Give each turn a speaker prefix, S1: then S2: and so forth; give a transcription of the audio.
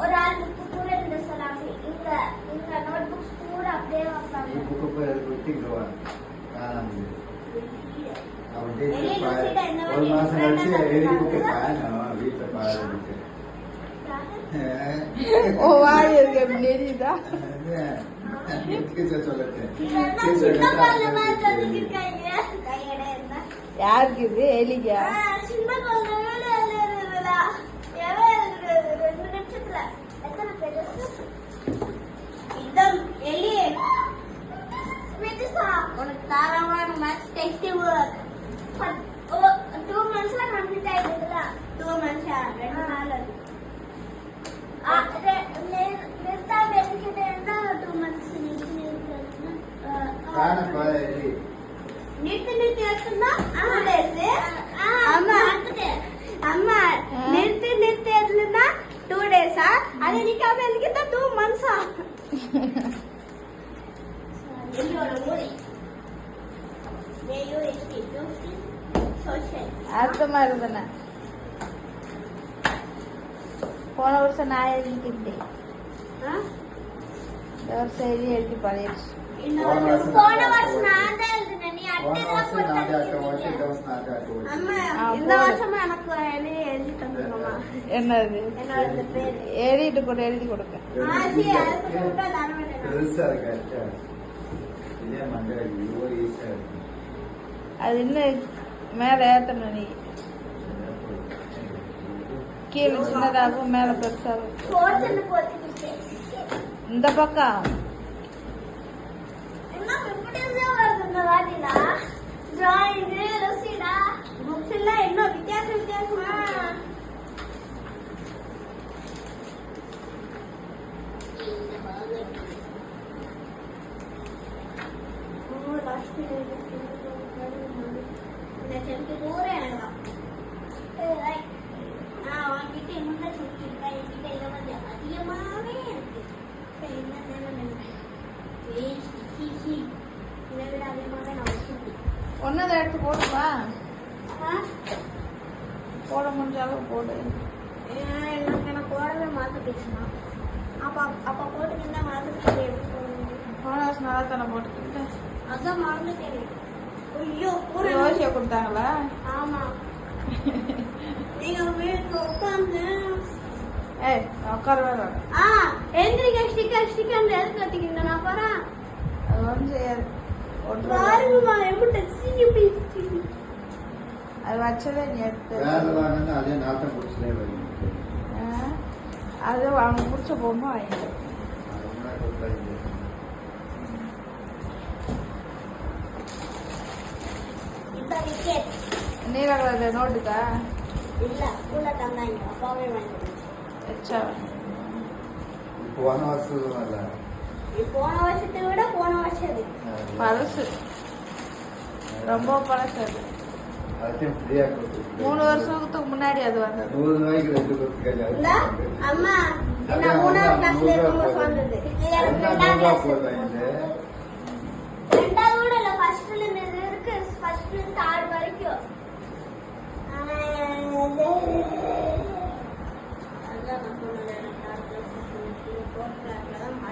S1: ஒரு ஆள் புக்கு பூரா இந்த சொல்லாங்க இங்க இங்க நோட் புக்ஸ் பூரா அப்படியே
S2: நீ
S1: வைப்பாங்க
S2: புக்கு போய் அது கொடுத்து இங்க வா காணாம அவன் டேட்
S1: வெளிய
S2: பாரு.
S1: லூசிட்டா இந்த
S2: ஒரு
S1: வாட்டி
S2: மாசம் கழிச்சு
S1: friend
S2: எழுதி
S1: ஆ
S2: புக்கு
S1: இருக்காங்க.
S2: காணும் வீட்டுல பாருன்ட்டு
S3: ஓ வாய் இருக்கு எப்படி எரியுதா
S2: டீச்சர் சொல்லட்டு
S1: இதெல்லாம் சின்ன குழந்தை மாதிரி வந்துருக்காங்க. கையடை இருந்தா.
S3: யாருக்கு இது எலிக்கா
S1: ஆ, சின்ன குழந்தை உனக்கு தாராளமான மேத்ஸ் டெஸ்ட் ஒர்க் டூ மந்த்ஸ்ல கம்ப்ளீட் ஆயிடுதுல டூ மந்த்ஸா ரெண்டு நாள் அது ஆ, ரெ- நெ- நிறுத்தா பெருக்கிட்ட இருந்தா டூ மந்த்ஸ்
S2: காணப்பா எழுதி
S1: நிறுத்தி நிறுத்தி எடுத்துனா டூ டேஸ் அம்மா அம்மா நிறுத்தி நிறுத்தி எடுத்துனா டூ டேஸா அது நிக்காம எதுக்கிட்ட டூ மந்த்ஸா
S3: அர்த்தமா இருந்தன. போன வருஷம் நான் எழுதிக்கிட்டேன். இந்த வருஷம் எழுதி எழுதி பழையிடுச்சு என்னது? எழுதிட்டு கூட எழுதி கொடுக்க அது இன்னும் மேலே ஏத்தணும் நீ கீழே சின்னதாகும் மேலே பெருசாகும்
S1: போட்டுன்னு போட்டுக்கிட்டு.
S3: இந்த பக்கம்
S1: என்ன இப்படியே வருது இந்த வாட்டிடா? drawing, ருசிடா. books எல்லாம் இன்னும் வித்தியாச வித்தியாசமா. ஓ, last செம்பு பூரா எனக்கு தான். நான் வாங்கிட்டு என்னோட செம்பு இருக்கா என்கிட்ட இதை வந்து அதிகமாவே இருக்கு சரி, என்ன என்ன சீசி இதை விட அதிகமாக நான் வச்சிருக்கேன்
S3: ஒன்னதை எடுத்து போடுவா? போட முடிஞ்ச அளவு போடு
S1: எனக்கு போடவே மாற்ற பேசணும் அப்போ அப்போ போட்டுக்கிட்டா மாற்றிட்டு எப்படி போட முடியும்
S3: போன வருஷம் நல்லா தானே போட்டுக்கிட்டேன்
S1: அதான் மறந்துட்டேன் ஐயோ பூரா
S3: யோசிய கொடுத்தாங்களா?
S1: ஆமா. நீங்க வீட்டுல உட்காந்து
S3: ஏய் உட்காரவே
S1: ஆ எந்திரிக்க ஸ்டிக்கர் ஸ்டிக்கர் எதுக்கு கத்திக்கிங்க நான் போறேன்
S3: அது ஒன்றும் செய்யாது
S1: பாருங்கம்மா எப்படி சிபி
S3: அது வச்சதே நீ எடுத்து.
S2: வேலை வாங்கினா அதே நாட்டம் பிடிச்சதே வரும்
S3: ஆ, அது அவங்க பிடிச்ச பொம்மை வாங்கிட்டு. நீல கலர் நோட்டுக்கா
S1: இல்ல ஸ்கூல்ல தந்தாங்க அப்பாவே வாங்கி
S3: வச்சா
S2: போன வருஷம் இல்ல?
S1: போன வருஷத்தை விட போன வருஷம் இது
S3: பழசு. ரொம்ப பழசு அது. மூணு வருஷத்துக்கு முன்னாடி அது வந்தது.
S2: நூறு ரூபாய்க்கு ரெண்டு கொடுத்துருக்காங்க
S1: இந்த அம்மா நான் மூணாவது கிளாஸ்ல இருக்கும்போது. வந்தது. ஃபர்ஸ்ட்ல இருந்து இருக்கு? ஃபர்ஸ்ட்ல இருந்து தேர்ட் வரைக்கும்.